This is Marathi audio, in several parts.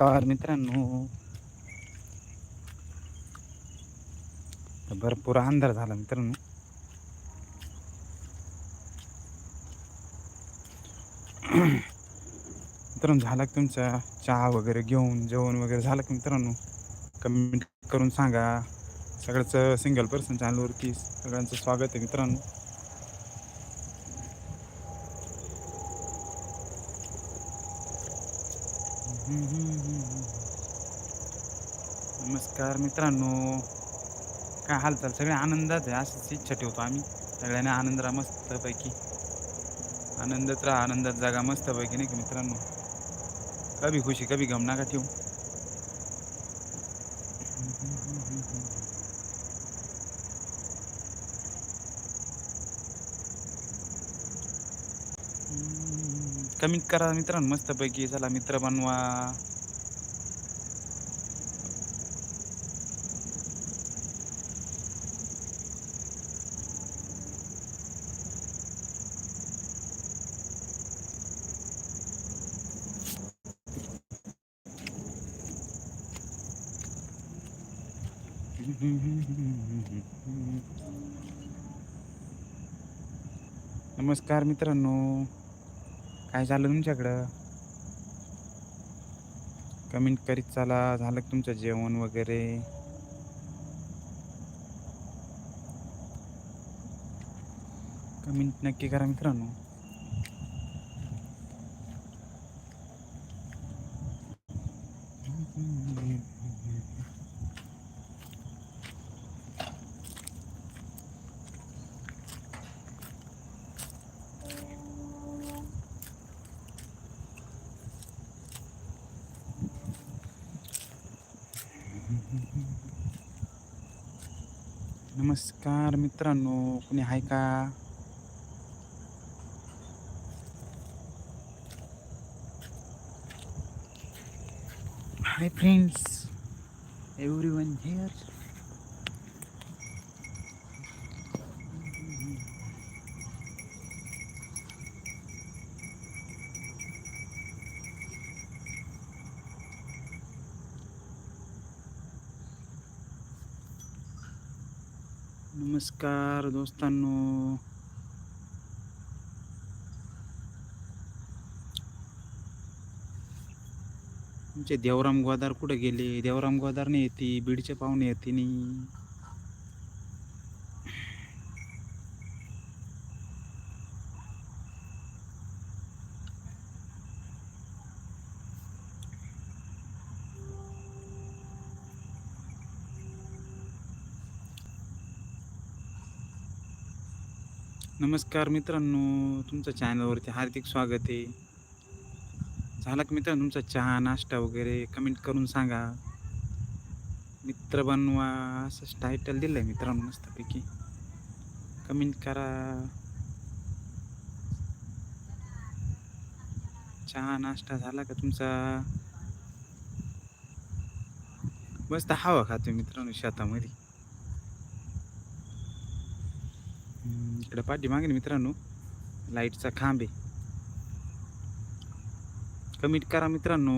तर मित्रांनो. भरपूर अंधार झाला मित्रांनो. मित्रांनो झाला की तुमचा चहा वगैरे घेऊन जेवण वगैरे झालं की मित्रांनो? कमेंट करून सांगा. सगळ्याचं सिंगल पर्सन चॅनलवरती सगळ्यांचं स्वागत आहे मित्रांनो. नमस्कार मित्रांनो. काय हालचाल? सगळे आनंदात आहे अशीच इच्छा ठेवतो आम्ही. सगळ्यांनी आनंद राहा मस्तपैकी. आनंदात राहा आनंदात जागा मस्तपैकी नाही का मित्रांनो? कभी खुशी कभी गम नका ठेवू. कमी करा मित्रांनो मस्तपैकी चला मित्र बनवा. नमस्कार मित्रांनो. काय झालं तुमच्याकडं? कमेंट करीत चला. झालं तुमचं जेवण वगैरे? कमेंट नक्की करा मित्रांनो. नमस्कार मित्रांनो कुणी आहे का? Hi friends everyone here नमस्कार दोस्तांनो. तुमचे देवराम ग्वादार कुठे गेले? देवराम ग्वादार नाही येते बीडचे पाहुणे येते नाही नमस्कार मित्रांनो तुमचं चॅनलवरती हार्दिक स्वागत आहे. झाला का मित्रांनो तुमचा चहा नाश्ता वगैरे? कमेंट करून सांगा. मित्र बनवा असं टायटल दिलं आहे मित्रांनो मस्तपैकी. कमेंट करा. चहा नाश्ता झाला का तुमचा? मस्त हवा खातो मित्रांनो शेतामध्ये. इकडे पाठीमागे ना मित्रांनो लाईटचा खांब आहे कमेंट करा मित्रांनो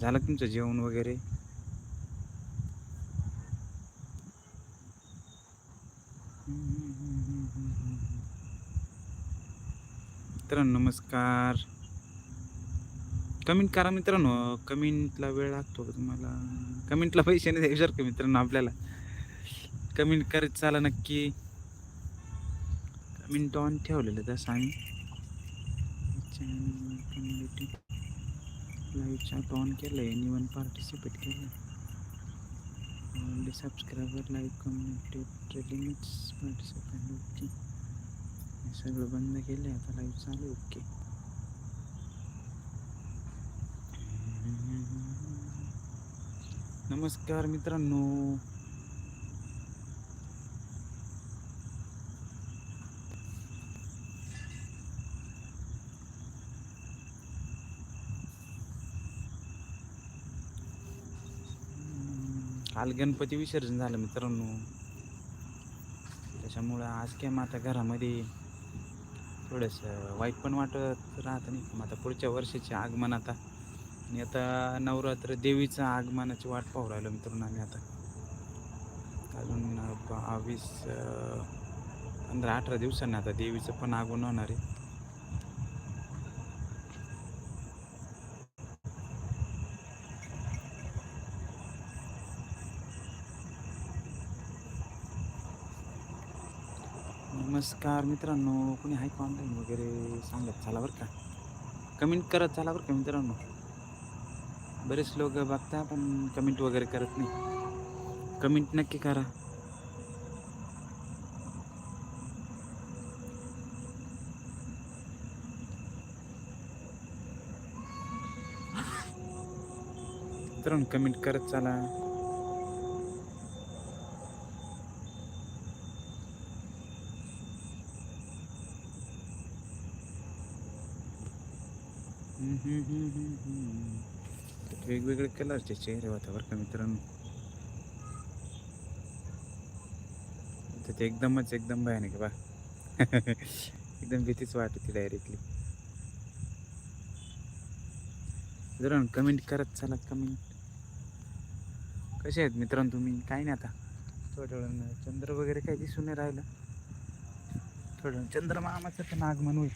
झालं तुमचं जेवण वगैरे मित्रांनो नमस्कार कमेंट करा मित्रांनो कमेंटला वेळ लागतो का तुम्हाला कमेंटला पैसे नाही द्यायचे का मित्रांनो आपल्याला कमेंट करत चाला नक्की मिनिट ऑन ठेवलेलं तसं आम्ही लाईव्ह चॅट ऑन केलं आहे एनी वन पार्टिसिपेट केलं subscriber subscriber live community limits participant okay हे सगळं बंद केलं आहे आता लाईव्ह चालू ओके नमस्कार मित्रांनो. काल गणपती विसर्जन झालं मित्रांनो. त्याच्यामुळं आज काय मग आता घरामध्ये थोडंसं वाईट पण वाटत राहतं नाही मग आता पुढच्या वर्षाचे आगमन आता. आणि आता नवरात्र देवीचं आगमनाची वाट पाहू राहिलो मित्रांनो आम्ही आता. अजून बावीस पंधरा अठरा दिवसांनी आता देवीचं पण आगमन होणार आहे. नमस्कार मित्रांनो कुणी आहे का ऑनलाईन वगैरे सांगत चला बरं का? कमेंट करत चला बरं का मित्रांनो? बरेच लोक बघता पण कमेंट वगैरे करत नाही. कमेंट नक्की करा. मित्रांनो कमेंट करत चला. वेगवेगळे कलरचे चेहरे होते बरं का मित्रांनो. तर ते एकदमच एकदम भयानक आहे बा. एकदम भीतीच वाटते डायरेक्टली मित्रांनो कमेंट करत चला कमेंट कसे आहेत मित्रांनो तुम्ही? काही नाही आता. थोड्या चंद्र वगैरे काही दिसून नाही राहिलं. थोड्या चंद्रमामाचं पण आगमन होईल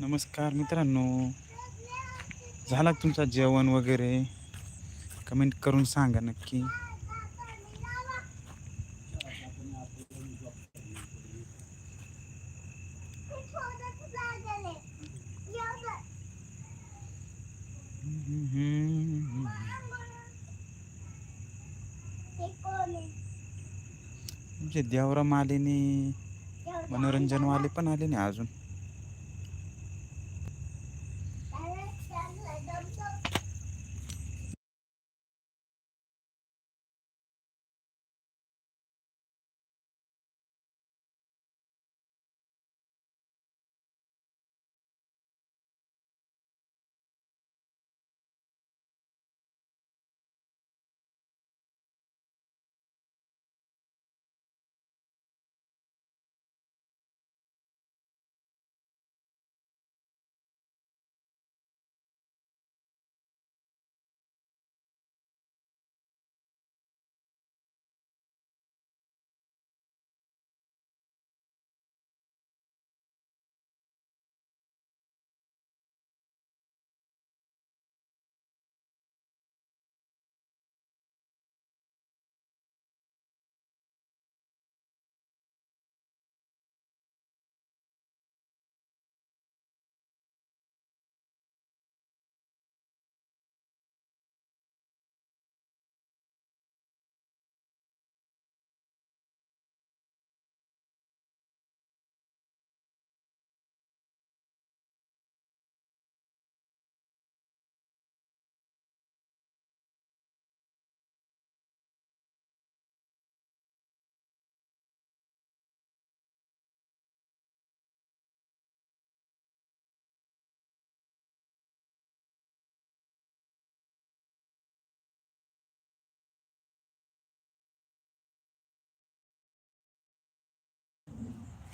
नमस्कार मित्रांनो. झाला तुमचा तुमचं जेवण वगैरे? कमेंट करून सांगा नक्की. म्हणजे देवरा मालिनी मनोरंजनवाले पण आले नाही अजून.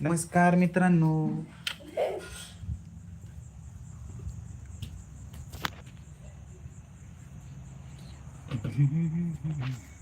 Né? Mas Carmen tranou.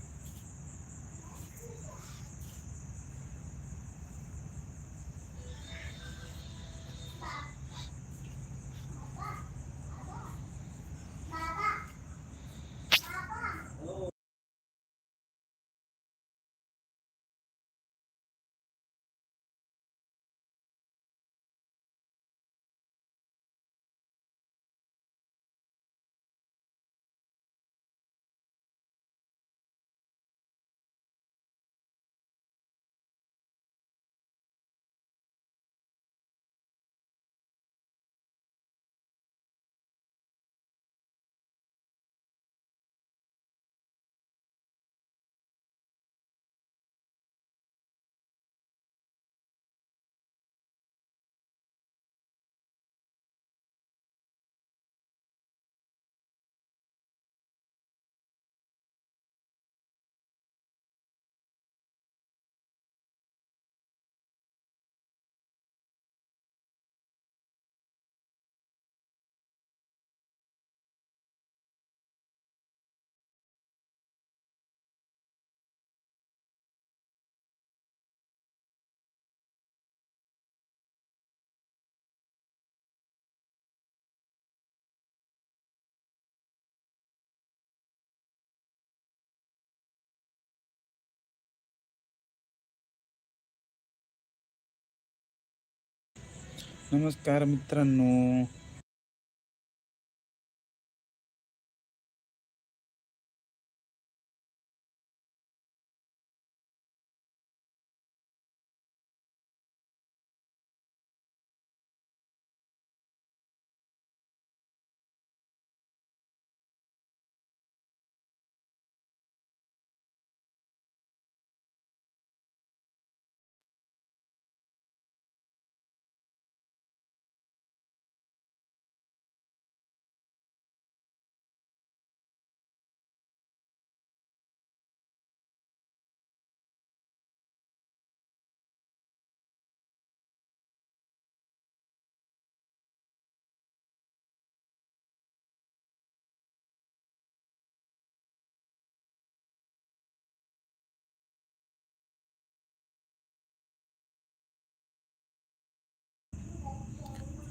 नमस्कार मित्रांनो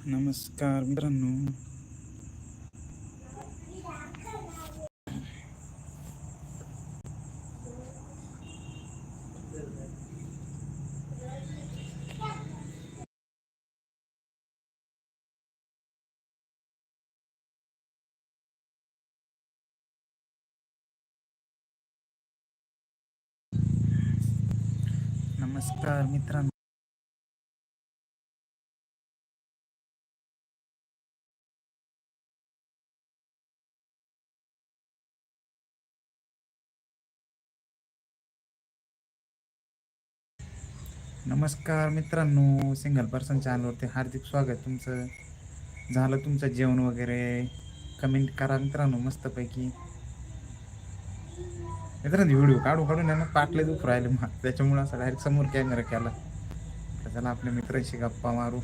नमस्कार मित्रांनो. नमस्कार मित्रांनो. नमस्कार मित्रांनो सिंगल पर्सन चॅनलवरती हार्दिक स्वागत तुमचं. झालं तुमचं जेवण वगैरे? कमेंट करा मित्रांनो मस्तपैकी. मित्रांनो व्हिडिओ काढू काढून यांना पाटले दुख राहिले मग त्याच्यामुळं असं डायरेक्ट समोर कॅमेरा केला. तर चला आपल्या मित्रांशी गप्पा मारू.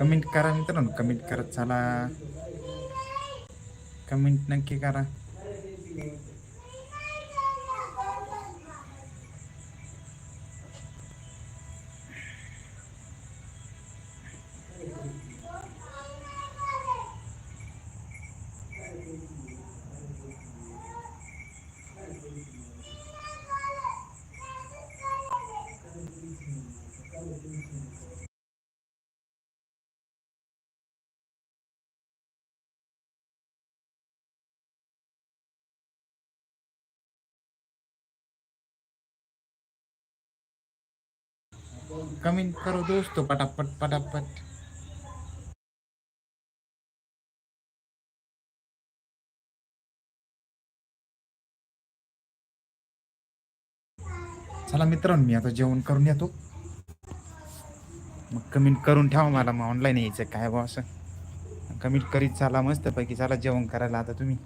कमेंट करा मित्रांनो कमेंट करत चला. कमेंट नक्की करा. कमेंट करो दोस्तों पटापट पटापट. चला मित्रांनो मी आता जेवण करून येतो. मग कमेंट करून ठेवा मला मग ऑनलाईन यायचं काय बा असं. कमेंट करीत चला मस्तपैकी चला जेवण करायला आता तुम्ही.